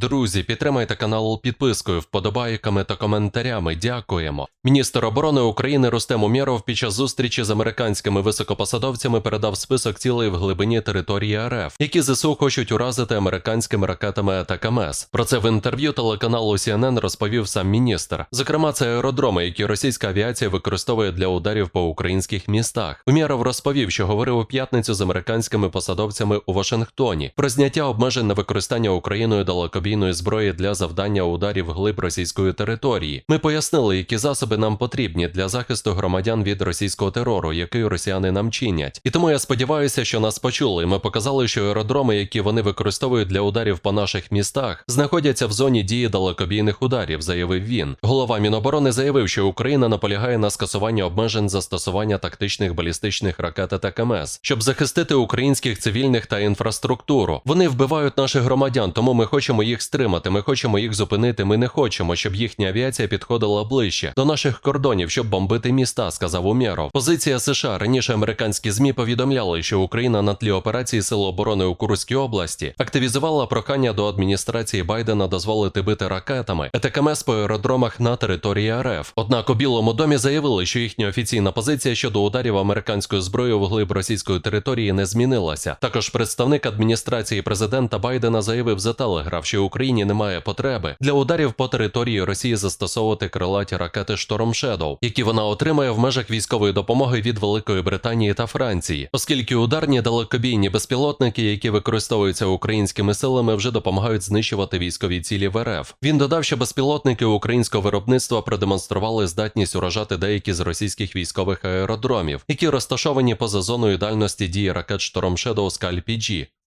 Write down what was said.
Друзі, підтримайте канал підпискою, вподобайками та коментарями. Дякуємо. Міністр оборони України Рустем Умєров під час зустрічі з американськими високопосадовцями передав список цілей в глибині території РФ, які ЗСУ хочуть уразити американськими ракетами Атакамес. Про це в інтерв'ю телеканалу CNN розповів сам міністр. Зокрема, це аеродроми, які російська авіація використовує для ударів по українських містах. Умєров розповів, що говорив у п'ятницю з американськими посадовцями у Вашингтоні про зняття обмежень на використання Україною далекобійної зброї для завдання ударів глиб російської території. Ми пояснили, які засоби нам потрібні для захисту громадян від російського терору, який росіяни нам чинять. І тому я сподіваюся, що нас почули. Ми показали, що аеродроми, які вони використовують для ударів по наших містах, знаходяться в зоні дії далекобійних ударів, заявив він. Голова Міноборони заявив, що Україна наполягає на скасуванні обмежень застосування тактичних балістичних ракет ТКМС, щоб захистити українських цивільних та інфраструктуру. Вони вбивають наших громадян, тому ми хочемо їх стримати. Ми хочемо їх зупинити. Ми не хочемо, щоб їхня авіація підходила ближче до наших кордонів, щоб бомбити міста, сказав Умєров. Позиція США раніше американські змі повідомляли, що Україна на тлі операції Сил оборони у Курській області активізувала прохання до адміністрації Байдена дозволити бити ракетами ЕТКМС по аеродромах на території РФ. Однак у Білому домі заявили, що їхня офіційна позиція щодо ударів американською зброєю глиб російської території не змінилася. Також представник адміністрації президента Байдена заявив за Телеграф, що Україні немає потреби для ударів по території Росії застосовувати крилаті ракети Шторм Shadow, які вона отримає в межах військової допомоги від Великої Британії та Франції, оскільки ударні далекобійні безпілотники, які використовуються українськими силами, вже допомагають знищувати військові цілі в РФ. Він додав, що безпілотники українського виробництва продемонстрували здатність уражати деякі з російських військових аеродромів, які розташовані поза зоною дальності дії ракет Шторм Shadow Скаль PG.